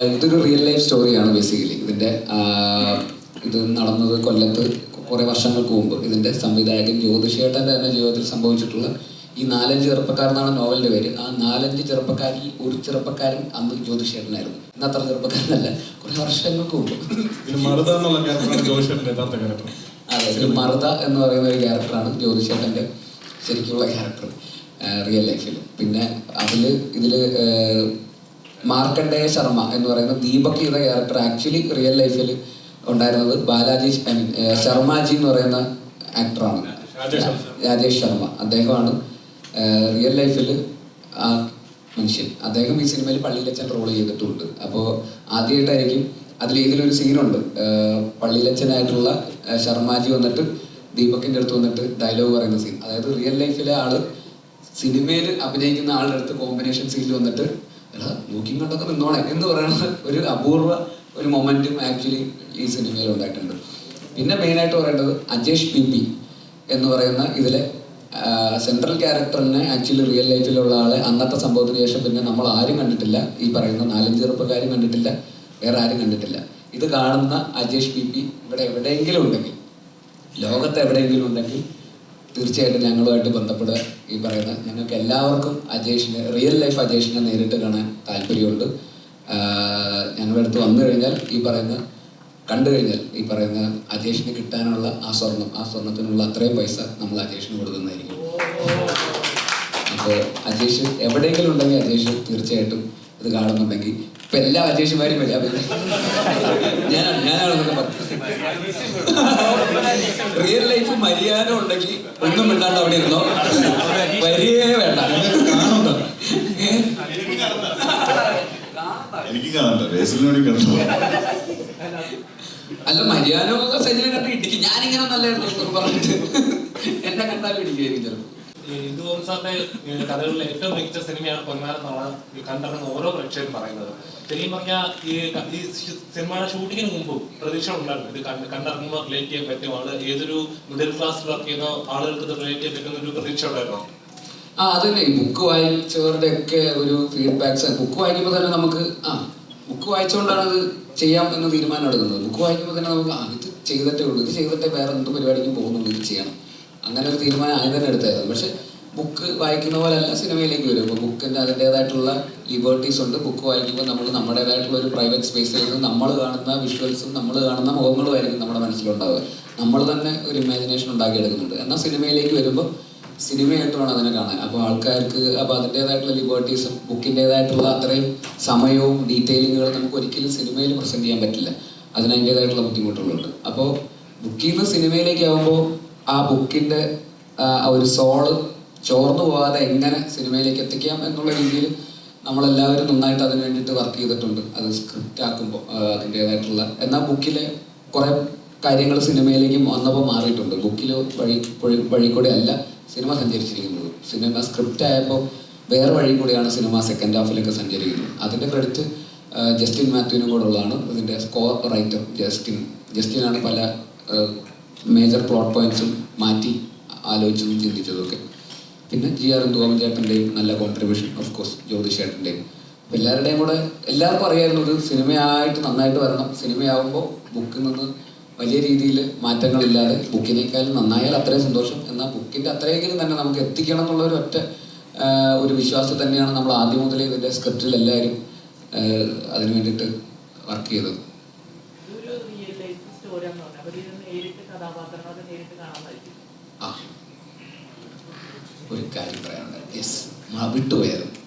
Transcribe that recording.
ഇതൊരു real life സ്റ്റോറിയാണ് basically ഇതിന്റെ ഇത് നടന്നത് കൊല്ലത്ത് കുറെ വർഷങ്ങൾക്ക് മുമ്പ്. ഇതിന്റെ സംവിധായകൻ ജ്യോതിഷേട്ടന്റെ തന്നെ ജീവിതത്തിൽ സംഭവിച്ചിട്ടുള്ള ഈ നാലഞ്ച് ചെറുപ്പക്കാരനാണ് നോവലിന്റെ പേര്. ആ നാലഞ്ച് ചെറുപ്പക്കാരിൽ ഒരു ചെറുപ്പക്കാരൻ അന്ന് ജ്യോതിഷേട്ടനായിരുന്നു. ഇന്ന് അത്ര ചെറുപ്പക്കാരനല്ല കുറെ വർഷങ്ങൾക്ക് മുമ്പ്. ഇതിൽ അതെ ഇതിൽ മറുത എന്ന് പറയുന്ന ഒരു ക്യാരക്ടറാണ് ജ്യോതിഷേട്ടന്റെ ശരിക്കുള്ള ക്യാരക്ടർ റിയൽ ലൈഫിൽ പിന്നെ അതിൽ ഇതിൽ ഏർ, മാർക്കണ്ഡേയ ശർമ്മ എന്ന് പറയുന്ന ദീപക് ചെയ്ത ക്യാരക്ടർ ആക്ച്വലി റിയൽ ലൈഫിൽ ഉണ്ടായിരുന്നത് ബാലാജി ഐ മീൻ ശർമാജി എന്ന് പറയുന്ന ആക്ടറാണ് രാജേഷ് ശർമ്മ. അദ്ദേഹമാണ് റിയൽ ലൈഫിൽ ആ മനുഷ്യൻ. അദ്ദേഹം ഈ സിനിമയിൽ പള്ളിയിലച്ചൻ റോൾ ചെയ്തിട്ടുണ്ട്. അപ്പോൾ ആദ്യമായിട്ടായിരിക്കും അതിൽ ഇതിലൊരു സീനുണ്ട് പള്ളിയിലച്ചനായിട്ടുള്ള ശർമാജി വന്നിട്ട് ദീപക്കിന്റെ അടുത്ത് വന്നിട്ട് ഡയലോഗ് പറയുന്ന സീൻ അതായത് റിയൽ ലൈഫിലെ ആൾ സിനിമയിൽ അഭിനയിക്കുന്ന ആളുടെ അടുത്ത് കോമ്പിനേഷൻ സീനിൽ വന്നിട്ട് എടാ നോക്കിയും കണ്ടൊക്കെ നിന്നോളെ. എന്ന് പറയുന്ന ഒരു അപൂർവ ഒരു മൊമെന്റും ആക്ച്വലി ഈ സിനിമയിൽ ഉണ്ടായിട്ടുണ്ട്. പിന്നെ മെയിനായിട്ട് പറയേണ്ടത് അജേഷ് പി എന്ന് പറയുന്ന ഇതിലെ സെൻട്രൽ ക്യാരക്ടറിനെ ആക്ച്വലി റിയൽ ലൈഫിലുള്ള ആളെ അന്നത്തെ സംഭവത്തിന് ശേഷം പിന്നെ നമ്മൾ ആരും കണ്ടിട്ടില്ല. ഈ പറയുന്ന നാലഞ്ച് ചെറുപ്പക്കാരും കണ്ടിട്ടില്ല. വേറെ ആരും കണ്ടിട്ടില്ല. ഇത് കാണുന്ന അജേഷ് പി പി ഇവിടെ എവിടെയെങ്കിലും ഉണ്ടെങ്കിൽ ലോകത്ത് എവിടെയെങ്കിലും ഉണ്ടെങ്കിൽ തീർച്ചയായിട്ടും ഞങ്ങളുമായിട്ട് ബന്ധപ്പെടുക ഈ പറയുന്ന ഞങ്ങൾക്ക് എല്ലാവർക്കും അജേഷിനെ റിയൽ ലൈഫ് അജേഷിനെ നേരിട്ട് കാണാൻ താല്പര്യമുണ്ട്. ഞങ്ങളുടെ അടുത്ത് വന്നു കഴിഞ്ഞാൽ ഈ പറയുന്ന കണ്ടു കഴിഞ്ഞാൽ ഈ പറയുന്ന അജേഷിന് കിട്ടാനുള്ള ആ സ്വർണം ആ സ്വർണത്തിനുള്ള അത്രയും പൈസ നമ്മൾ അജേഷിന് കൊടുക്കുന്നതായിരിക്കും. അപ്പോൾ അജേഷ് എവിടെയെങ്കിലും ഉണ്ടെങ്കിൽ അജേഷ് തീർച്ചയായിട്ടും ഇത് കാണുന്നുണ്ടെങ്കിൽ ഇപ്പം എല്ലാ അജേഷുമാരും വരാം. ഞാനാണ് ഞാനാണെന്നൊക്കെ പറഞ്ഞു റിയൽ ലൈഫ് മര്യാദ ഉണ്ടെങ്കിൽ ഒന്നും മിണ്ടാണ്ട് അവിടെ ഇരുന്നോ? വരികയേ വേണ്ട? എനിക്ക് കാണണ്ട കണ്ടു അല്ല മര്യാദ സജിനെ കണ്ട് ഇടിക്കും. ഞാനിങ്ങനെ നല്ലായിരുന്നു പറഞ്ഞിട്ട്. എന്നെ കണ്ടാലും ഇടിക്കുകയായിരിക്കും ചിലപ്പോൾ ഇന്ദുവോം സാറിന്റെ കഥകളിലെ ഏറ്റവും മികച്ച സിനിമയാണ് പൊന്മാരെന്നാണ് ഈ കണ്ടിറങ്ങുന്ന ഓരോ പ്രേക്ഷകരും പറയുന്നത്. ശരിക്കും പറഞ്ഞാൽ ഈ ഈ സിനിമയുടെ ഷൂട്ടിങ്ങിന് മുമ്പ് പ്രതീക്ഷ ഉണ്ടായിരുന്നു. ഇത് കണ്ട് കണ്ടിറങ്ങുമ്പോൾ റിലേറ്റ് ചെയ്യാൻ പറ്റും ആൾ ഏതൊരു മിഡിൽ ക്ലാസ് വർക്ക് ചെയ്യുന്ന ആളുകൾക്ക് ഇത് റിലേറ്റ് ചെയ്യാൻ പറ്റുന്ന ഒരു പ്രതീക്ഷ ഉണ്ടായിരുന്നു? ആ അതന്നെ ഈ ബുക്ക് വായിച്ചവരുടെ ഒക്കെ ഒരു ഫീഡ്ബാക്സ് ബുക്ക് വായിക്കുമ്പോൾ തന്നെ നമുക്ക് ആ ബുക്ക് വായിച്ചുകൊണ്ടാണ് ഇത് ചെയ്യാം എന്ന് തീരുമാനം എടുക്കുന്നത്. ബുക്ക് വായിക്കുമ്പോൾ തന്നെ നമുക്ക് ആ ഇത് ചെയ്തിട്ടേ ഉള്ളൂ. ഇത് ചെയ്തിട്ടേ വേറെ എന്ത് പരിപാടിക്കും പോകുന്നുള്ളൂ ഇത് ചെയ്യണം. അങ്ങനെ ഒരു തീരുമാനം ആയി തന്നെ എടുത്തായിരുന്നു. പക്ഷെ ബുക്ക് വായിക്കുന്ന പോലെയല്ല സിനിമയിലേക്ക് വരും. അപ്പോൾ ബുക്കിന്റെ അതിന്റെതായിട്ടുള്ള ലിബർട്ടീസ് ഉണ്ട്. ബുക്ക് വായിക്കുമ്പോൾ നമ്മൾ നമ്മുടേതായിട്ടുള്ള ഒരു പ്രൈവറ്റ് സ്പേസിൽ നിന്ന് നമ്മൾ കാണുന്ന വിഷ്വൽസും നമ്മൾ കാണുന്ന മുഖങ്ങളും ആയിരിക്കും നമ്മുടെ മനസ്സിലുണ്ടാവുക. നമ്മൾ തന്നെ ഒരു ഇമാജിനേഷൻ ഉണ്ടാക്കിയെടുക്കുന്നുണ്ട്. എന്നാൽ സിനിമയിലേക്ക് വരുമ്പോൾ സിനിമയായിട്ട് വേണം അതിനെ കാണാൻ. അപ്പോൾ ആൾക്കാർക്ക് അപ്പോൾ അതിന്റെതായിട്ടുള്ള ലിബർട്ടീസും ബുക്കിന്റെതായിട്ടുള്ള അത്രയും സമയവും ഡീറ്റെയിലിങ്ങുകളും നമുക്ക് ഒരിക്കലും സിനിമയിൽ പ്രസന്റ് ചെയ്യാൻ പറ്റില്ല. അതിന് അതിന്റേതായിട്ടുള്ള ബുദ്ധിമുട്ടുകളുണ്ട്. അപ്പോൾ ബുക്കിൽ നിന്ന് സിനിമയിലേക്ക് ആകുമ്പോൾ ആ ബുക്കിന്റെ ഒരു സോൾ ചോർന്നു പോകാതെ എങ്ങനെ സിനിമയിലേക്ക് എത്തിക്കാം എന്നുള്ള രീതിയിൽ നമ്മളെല്ലാവരും നന്നായിട്ട് അതിന് വേണ്ടിയിട്ട് വർക്ക് ചെയ്തിട്ടുണ്ട്. അത് സ്ക്രിപ്റ്റ് ആക്കുമ്പോൾ അതിന്റെതായിട്ടുള്ള. എന്നാൽ ബുക്കിലെ കുറേ കാര്യങ്ങൾ സിനിമയിലേക്ക് വന്നപ്പോൾ മാറിയിട്ടുണ്ട്. ബുക്കിൽ വഴി വഴി- കൂടെ അല്ല സിനിമ സഞ്ചരിച്ചിരിക്കുന്നത്. സിനിമ സ്ക്രിപ്റ്റ് ആയപ്പോൾ വേറെ വഴി കൂടിയാണ് സിനിമ സെക്കൻഡ് ഹാഫിലൊക്കെ സഞ്ചരിക്കുന്നത്. അതിന്റെ ക്രെഡിറ്റ് ജസ്റ്റിൻ മാത്യുവിനും കൂടെ ഉള്ളതാണ്. ഇതിന്റെ സ്കോർ റൈറ്റർ ജസ്റ്റിൻ. ജസ്റ്റിനാണ് പല മേജർ പ്ലോട്ട് പോയിന്റ്സും മാറ്റി ആലോചിച്ചതും ചിന്തിച്ചതും ഒക്കെ പിന്നെ ജി ആർ ഇന്ദുവാമൻ നല്ല കോൺട്രിബ്യൂഷൻ ഓഫ് കോഴ്സ് ജ്യോതിഷ് ചേട്ടന്റെയും. എല്ലാവരുടെയും കൂടെ എല്ലാവർക്കും അറിയായിരുന്നു ഇത് സിനിമയായിട്ട് നന്നായിട്ട് വരണം. സിനിമയാകുമ്പോൾ ബുക്കിൽ നിന്ന് വലിയ രീതിയിൽ മാറ്റങ്ങളില്ലാതെ ബുക്കിനേക്കാളും നന്നായാൽ അത്രയും സന്തോഷം. എന്നാൽ ബുക്കിന്റെ അത്രയെങ്കിലും തന്നെ നമുക്ക് എത്തിക്കണം എന്നുള്ള ഒരു ഒറ്റ ഒരു വിശ്വാസം തന്നെയാണ് നമ്മൾ ആദ്യം മുതലേ ഇതിന്റെ സ്ക്രിപ്റ്റിൽ എല്ലാവരും അതിന് വേണ്ടിയിട്ട് വർക്ക് ചെയ്തത്. ഒരു കാര്യം പറയാനുണ്ട്. യെസ്. വിട്ടുപോയായിരുന്നു